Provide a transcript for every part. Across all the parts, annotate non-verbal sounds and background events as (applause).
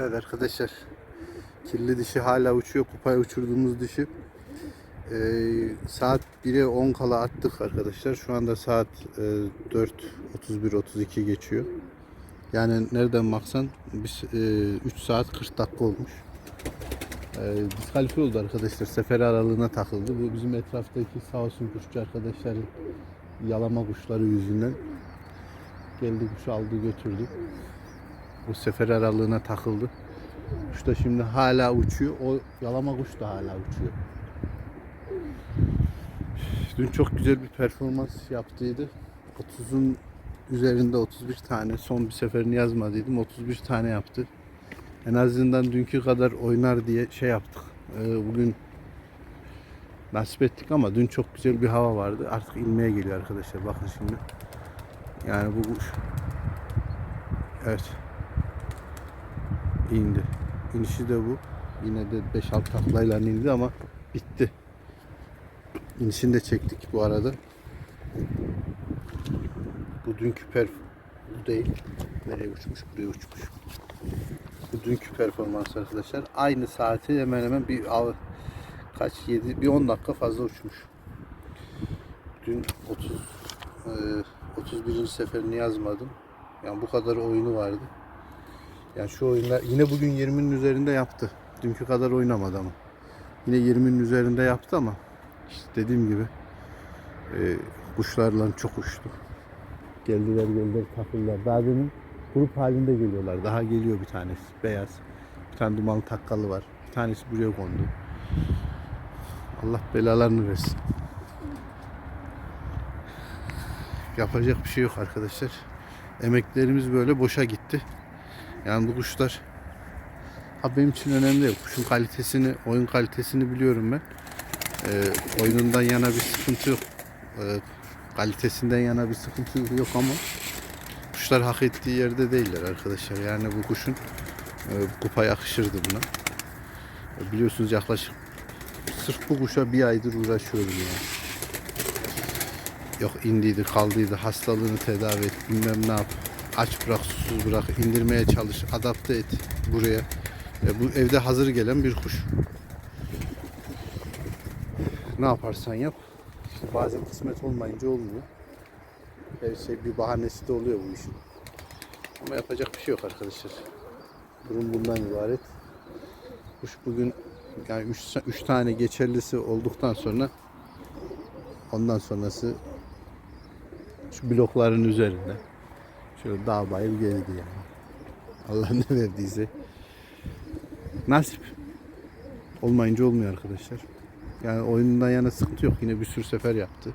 Evet arkadaşlar. Kirli dişi hala uçuyor. Kupaya uçurduğumuz dişi. Ee, saat 1'e 10 kala attık arkadaşlar. Şu anda saat e, 4.31-32 geçiyor. Yani nereden baksan biz e, 3 saat 40 dakika olmuş. E, diskalifiye oldu arkadaşlar. Sefer aralığına takıldı. Bu bizim etraftaki sağ olsun kuşçu arkadaşların yalama kuşları yüzünden geldi kuşu aldı götürdü. Bu sefer aralığına takıldı. Kuş da şimdi hala uçuyor. O yalama kuş da hala uçuyor. Dün çok güzel bir performans yaptıydı. 30'un üzerinde 31 tane. Son bir seferini yazmadıydım. 31 tane yaptı. En azından dünkü kadar oynar diye şey yaptık. Ee, bugün nasip ettik ama dün çok güzel bir hava vardı. Artık inmeye geliyor arkadaşlar. Bakın şimdi. Yani bu kuş Evet. İndi. İnişi de bu. Yine de 5-6 taklayla indi ama bitti. İnişini de çektik bu arada. Bu dünkü per bu değil. Nereye uçmuş? Buraya uçmuş. Bu dünkü performans arkadaşlar. Aynı saati hemen hemen bir kaç 7 bir 10 dakika fazla uçmuş. Dün 30 e, 31. seferini yazmadım. Yani bu kadar oyunu vardı. Yani şu oyunlar yine bugün 20'nin üzerinde yaptı. Dünkü kadar oynamadı ama. Yine 20'nin üzerinde yaptı ama işte dediğim gibi e, kuşlarla çok uçtu. Geldiler geldiler takıldılar. Daha demin grup halinde geliyorlar. Daha geliyor bir tanesi. Beyaz. Bir tane dumanlı takkalı var. Bir tanesi buraya kondu. Allah belalarını versin. Yapacak bir şey yok arkadaşlar. Emeklerimiz böyle boşa gitti. Yani bu kuşlar ha benim için önemli değil. Kuşun kalitesini, oyun kalitesini biliyorum ben. Ee, oyunundan yana bir sıkıntı yok. Ee, kalitesinden yana bir sıkıntı yok ama kuşlar hak ettiği yerde değiller arkadaşlar. Yani bu kuşun e, kupa yakışırdı buna. E, biliyorsunuz yaklaşık sırf bu kuşa bir aydır uğraşıyorum yani. Yok indiydi kaldıydı hastalığını tedavi et bilmem ne yap. Aç bırak susuz bırak indirmeye çalış adapte et buraya. E, bu evde hazır gelen bir kuş. Ne yaparsan yap. İşte bazen kısmet olmayınca olmuyor. Her şey bir bahanesi de oluyor bu işin. Ama yapacak bir şey yok arkadaşlar. Durum bundan ibaret. Kuş bugün yani 3 tane geçerlisi olduktan sonra ondan sonrası şu blokların üzerinde şöyle dağ bayır geldi yani. Allah ne verdiyse nasip olmayınca olmuyor arkadaşlar. Yani oyunundan yana sıkıntı yok. Yine bir sürü sefer yaptı.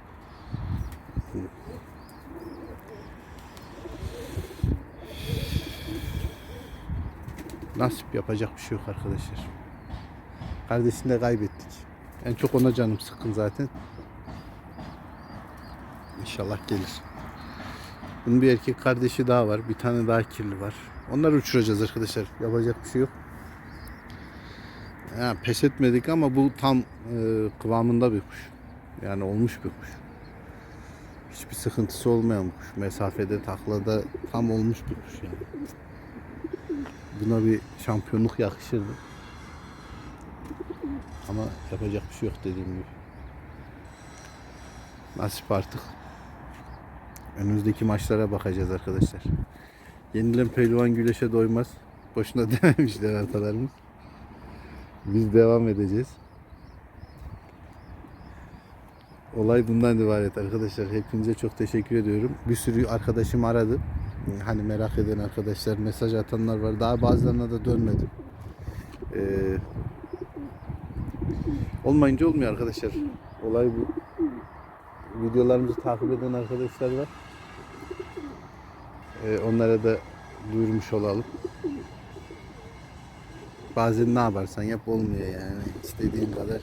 Nasip yapacak bir şey yok arkadaşlar. Kardeşini de kaybettik. En çok ona canım sıkkın zaten. İnşallah gelir. Bunun bir erkek kardeşi daha var. Bir tane daha kirli var. Onları uçuracağız arkadaşlar. Yapacak bir şey yok. Ya, pes etmedik ama bu tam e, kıvamında bir kuş. Yani olmuş bir kuş. Hiçbir sıkıntısı olmayan kuş. Mesafede, taklada tam olmuş bir kuş yani. Buna bir şampiyonluk yakışırdı. Ama yapacak bir şey yok dediğim gibi. Nasip artık. Önümüzdeki maçlara bakacağız arkadaşlar. Yenilen pehlivan güleşe doymaz. Boşuna (laughs) dememişler atalarımız. Biz devam edeceğiz. Olay bundan ibaret arkadaşlar. Hepinize çok teşekkür ediyorum. Bir sürü arkadaşım aradı. Hani merak eden arkadaşlar, mesaj atanlar var. Daha bazılarına da dönmedim. Ee, olmayınca olmuyor arkadaşlar. Olay bu. Videolarımızı takip eden arkadaşlar var. Ee, onlara da duyurmuş olalım. Bazen ne yaparsan yap olmuyor yani. İstediğin kadar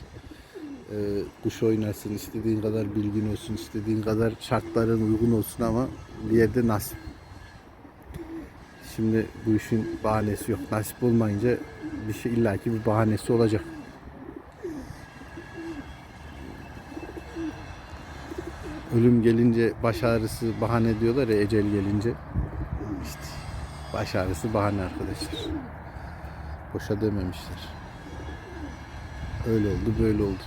e, kuş oynasın, istediğin kadar bilgin olsun, istediğin kadar şartların uygun olsun ama bir yerde nasip. Şimdi bu işin bahanesi yok. Nasip olmayınca bir şey illaki bir bahanesi olacak. Ölüm gelince baş ağrısı bahane diyorlar ya ecel gelince. İşte baş ağrısı bahane arkadaşlar. Boşa dememişler. Öyle oldu, böyle oldu.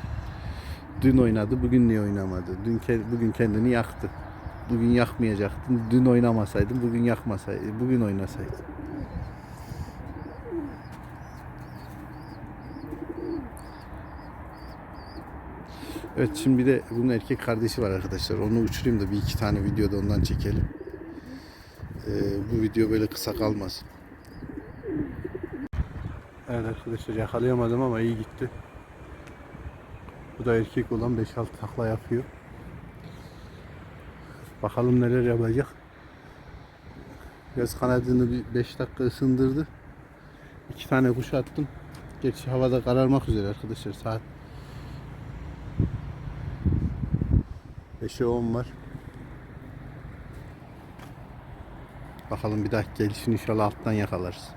Dün oynadı, bugün niye oynamadı? Dün bugün kendini yaktı. Bugün yakmayacaktın. Dün oynamasaydın, bugün yakmasaydın, bugün oynasaydın. Evet şimdi bir de bunun erkek kardeşi var arkadaşlar. Onu uçurayım da bir iki tane videoda ondan çekelim. Ee, bu video böyle kısa kalmasın. Evet arkadaşlar yakalayamadım ama iyi gitti. Bu da erkek olan 5-6 takla yapıyor. Bakalım neler yapacak. Biraz kanadını bir 5 dakika ısındırdı. İki tane kuş attım. Gerçi havada kararmak üzere arkadaşlar saat 5'e 10 var. Bakalım bir dahaki gelişini inşallah alttan yakalarız.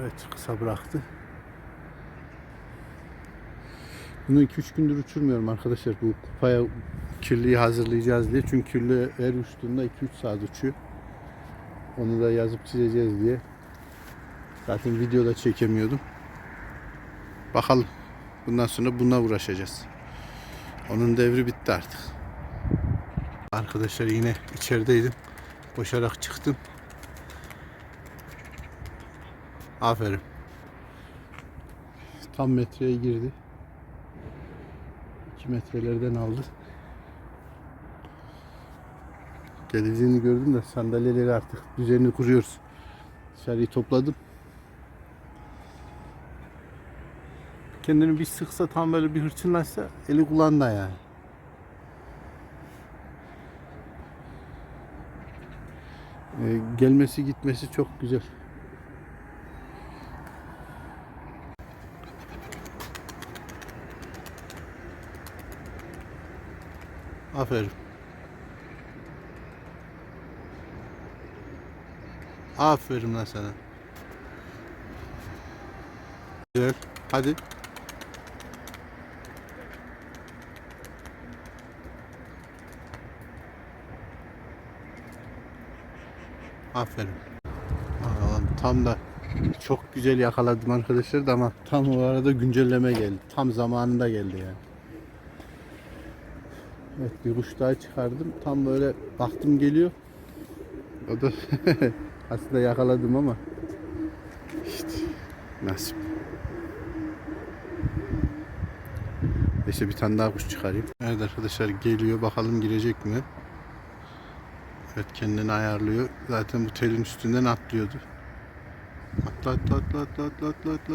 Evet kısa bıraktı. Bunu 2-3 gündür uçurmuyorum arkadaşlar. Bu kupaya kirliyi hazırlayacağız diye. Çünkü kirli her uçtuğunda 2-3 saat uçuyor. Onu da yazıp çizeceğiz diye. Zaten videoda çekemiyordum. Bakalım. Bundan sonra buna uğraşacağız. Onun devri bitti artık. Arkadaşlar yine içerideydim. Koşarak çıktım. Aferin. Tam metreye girdi. 2 metrelerden aldı. Geleceğini gördüm de sandalyeleri artık düzenini kuruyoruz. Dışarıyı topladım. Kendini bir sıksa tam böyle bir hırçınlaşsa eli kulağında yani. Ee, gelmesi gitmesi çok güzel. Aferin. Aferin lan sana. Güzel. Hadi. Aferin. Allah'ım tam da çok güzel yakaladım arkadaşlar da ama tam o arada güncelleme geldi. Tam zamanında geldi yani. Evet bir kuş daha çıkardım. Tam böyle baktım geliyor. O da (laughs) aslında yakaladım ama işte nasip. Neyse bir tane daha kuş çıkarayım. Evet arkadaşlar geliyor. Bakalım girecek mi? Evet kendini ayarlıyor. Zaten bu telin üstünden atlıyordu. Atla atla atla atla atla atla atla.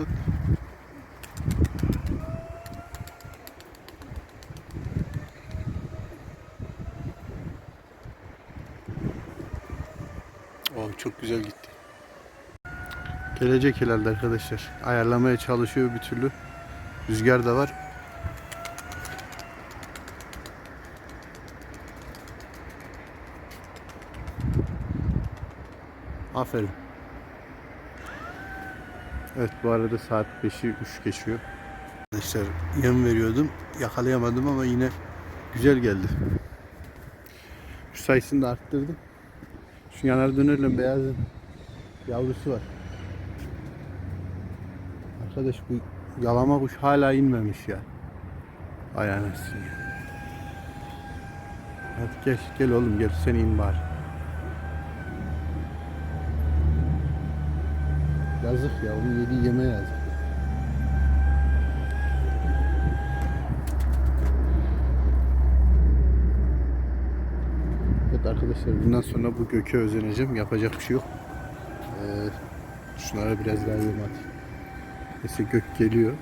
Oh, çok güzel gitti. Gelecek herhalde arkadaşlar. Ayarlamaya çalışıyor bir türlü. Rüzgar da var. Aferin. Evet bu arada saat 5'i 3 geçiyor. Arkadaşlar yem veriyordum. Yakalayamadım ama yine güzel geldi. Şu sayısını da arttırdım. Şu yanar dönerle beyazın yavrusu var. Arkadaş bu yalama kuş hala inmemiş ya. Ay anasını. Hadi gel gel oğlum gel sen in bari. Yazık ya onun yediği yeme yazık. Evet arkadaşlar bundan sonra bu göke özeneceğim. Yapacak bir şey yok. Ee, şunlara biraz daha yem atayım. Neyse gök geliyor.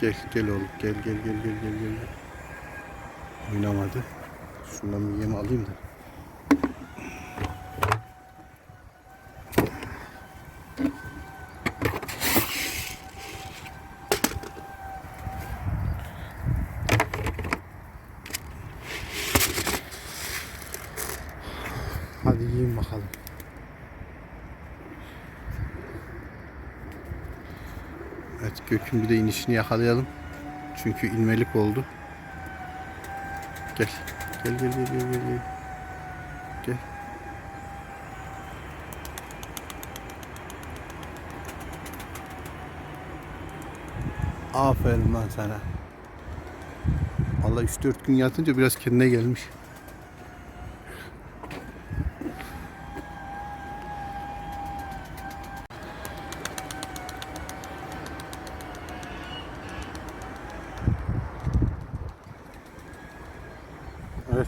Gel gel oğlum gel gel gel gel gel gel. Oynamadı. Şundan bir yem alayım da. Hadi yiyin bakalım. Evet Gök'ün bir de inişini yakalayalım. Çünkü ilmelik oldu. Gel. Gel gel gel gel gel. Gel. Aferin lan sana. Allah 3-4 gün yatınca biraz kendine gelmiş.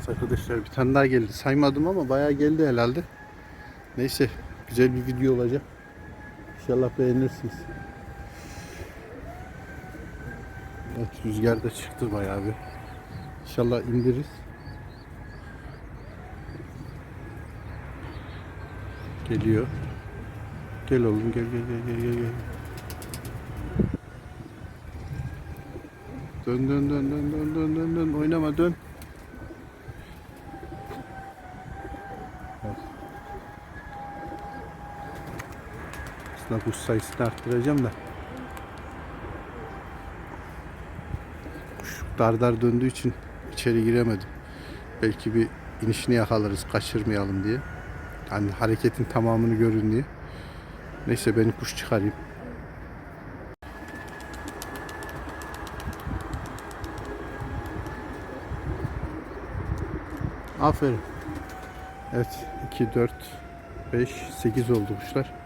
Arkadaşlar bir tane daha geldi. Saymadım ama bayağı geldi herhalde. Neyse güzel bir video olacak. İnşallah beğenirsiniz. Evet rüzgar da çıktı bayağı bir. İnşallah indiririz. Geliyor. Gel oğlum gel gel gel gel. gel. Dön dön dön dön dön dön dön dön oynama dön. Aslında kuş sayısını arttıracağım da. Kuş dar dar döndüğü için içeri giremedim. Belki bir inişini yakalarız kaçırmayalım diye. Hani hareketin tamamını görün diye. Neyse ben kuş çıkarayım. Aferin. Evet 2, 4, 5, 8 oldu kuşlar.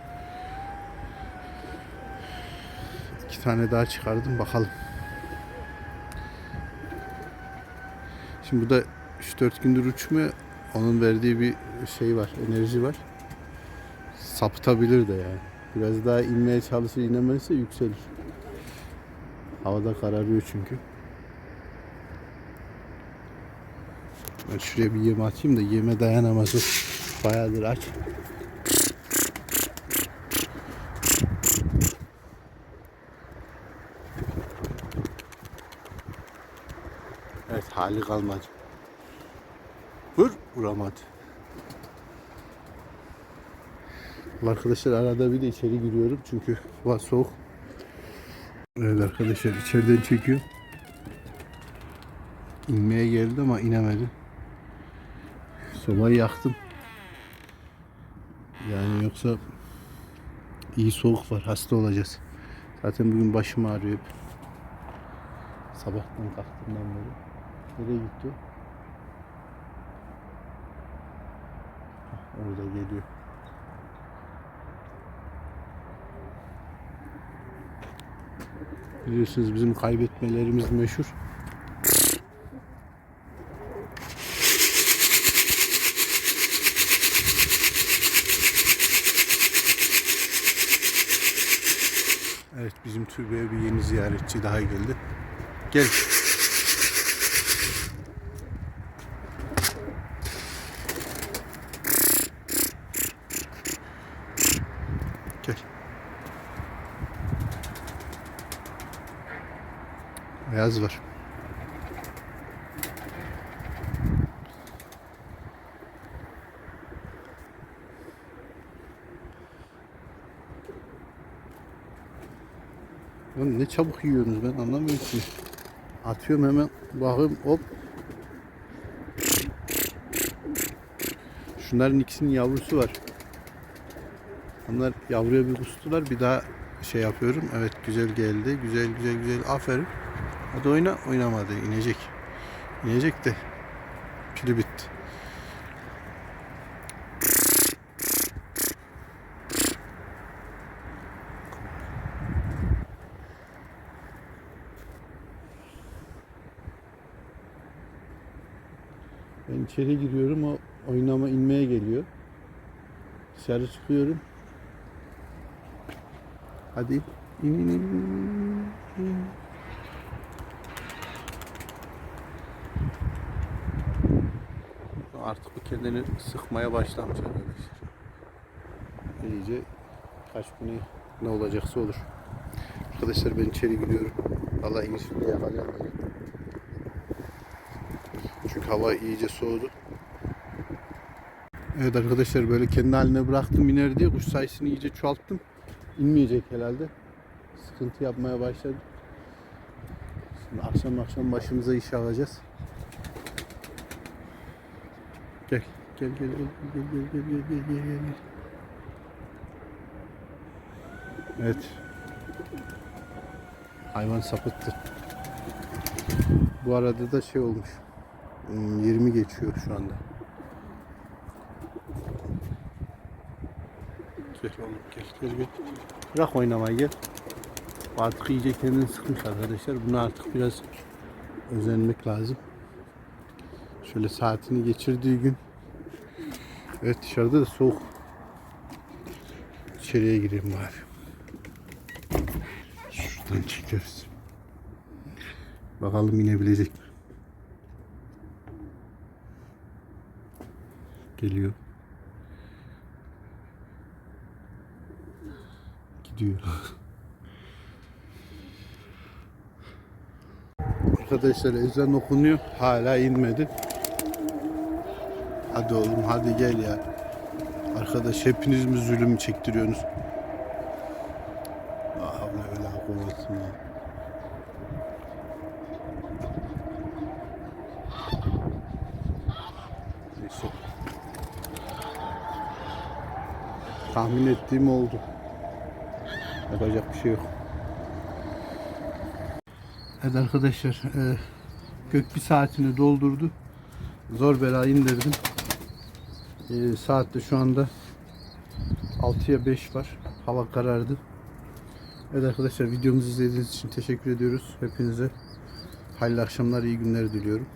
İki tane daha çıkardım bakalım. Şimdi bu da 3-4 gündür uçmuyor. Onun verdiği bir şey var, enerji var. Sapıtabilir de yani. Biraz daha inmeye çalışır, inemezse yükselir. Havada kararıyor çünkü. Ben şuraya bir yem atayım da yeme dayanamaz o. Bayağıdır aç. Evet hali kalmadı. Vur vuramadı. Arkadaşlar arada bir de içeri giriyorum çünkü hava soğuk. Evet arkadaşlar içeriden çekiyor. İnmeye geldi ama inemedi. Sobayı yaktım. Yani yoksa iyi soğuk var hasta olacağız. Zaten bugün başım ağrıyor. Sabahtan kalktığımdan beri. Nereye gitti? Orada geliyor. Biliyorsunuz bizim kaybetmelerimiz meşhur. Evet bizim türbeye bir yeni ziyaretçi daha geldi. Gel. Gel. Beyaz var. Oğlum ne çabuk yiyorsunuz ben anlamıyorum ki. Atıyorum hemen bakayım hop. Şunların ikisinin yavrusu var. Onlar yavruya bir kustular bir daha şey yapıyorum. Evet güzel geldi. Güzel güzel güzel. Aferin. Hadi oyna. Oynamadı. inecek. İnecek de pili bitti. İçeri giriyorum o oynama inmeye geliyor. Dışarı çıkıyorum. Hadi in in in. Artık bu kendini sıkmaya başlamış arkadaşlar. İyice kaç güne ne olacaksa olur. Arkadaşlar ben içeri giriyorum. Vallahi inişini yakalayamadım. Çünkü hava iyice soğudu. Evet arkadaşlar böyle kendi haline bıraktım iner diye kuş sayısını iyice çoğalttım. İnmeyecek herhalde. Sıkıntı yapmaya başladı. Şimdi akşam akşam başımıza iş alacağız. Gel. Gel gel gel gel gel gel gel gel gel gel. Evet. Hayvan sapıttı. Bu arada da şey olmuş. Hmm, 20 geçiyor şu anda. Gel oğlum gel gel gel. Bırak oynamayı gel. Artık iyice kendini sıkmış arkadaşlar. Buna artık biraz özenmek lazım. Şöyle saatini geçirdiği gün. Evet dışarıda da soğuk. İçeriye gireyim bari. Şuradan çekiyoruz. Bakalım inebilecek mi? Geliyor. Gidiyor. Arkadaşlar ezan okunuyor. Hala inmedi. Hadi oğlum hadi gel ya. Arkadaş hepiniz mi zulüm çektiriyorsunuz? Tahmin ettiğim oldu. Yapacak bir şey yok. Evet arkadaşlar, e, gök bir saatini doldurdu. Zor bela indirdim. E, saatte şu anda 6'ya 5 var. Hava karardı. Evet arkadaşlar videomuzu izlediğiniz için teşekkür ediyoruz. Hepinize hayırlı akşamlar, iyi günler diliyorum.